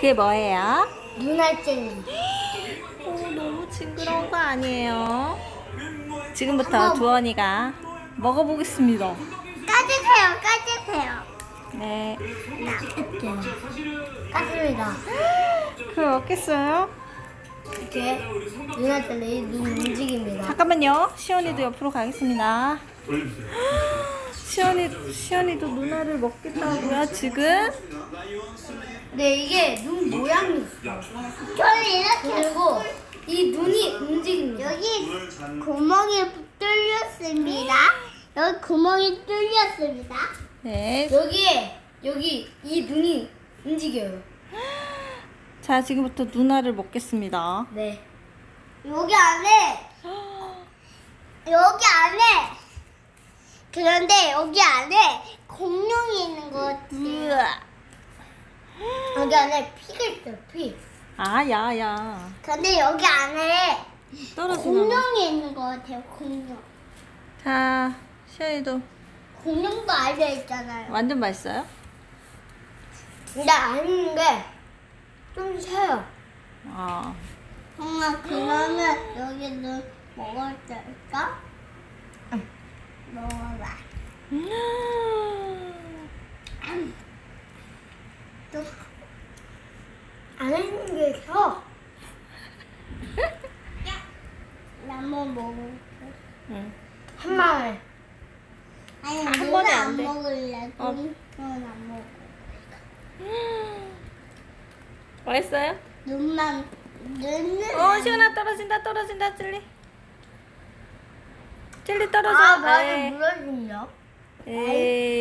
그게 뭐예요? 눈알 젤리. 오, 너무 징그러운 거 아니에요? 지금부터 한번 두원이가 먹어보겠습니다. 까주세요, 까주세요. 네. 까줍니다. 그걸 먹겠어요? 이렇게 눈알 젤리 눈 움직입니다. 잠깐만요. 시연이도 옆으로 가겠습니다. 시연이, 시연이도 누나를 먹겠다고요, 지금? 네, 이게 눈 모양이 있어요. 그리고 이 눈이 움직입니다. 여기 구멍이 뚫렸습니다. 여기 구멍이 뚫렸습니다. 네. 여기에 여기 이 눈이 움직여요. 자, 지금부터 누나를 먹겠습니다. 네. 여기 안에 여기 안에 그런데 여기 안에 공룡이 있는 것 같아요. 여기 안에 피가 있어요. 피. 아, 야, 야. 근데 여기 안에. 공룡이 있는 것 같아요. 공룡. 자, 시연이도 공룡도 알려 있잖아요. 완전 맛있어요? 근데 아닌 게좀 쉬어요. 아. 엄마 그러면 여기는 먹을 때일까? 먹어봐. 게 쉬어. 한번 먹을게. 응. 한 마리. 아니 한 눈은 번에 안안 돼. 먹을래. 어. 눈은 안 먹어. 맛있어요? 눈만 눈은 어, 시연아 떨어진다, 떨어진다, 젤리. 젤리 떨어져. 아, 맞아. 에이. 물어준다. 에이.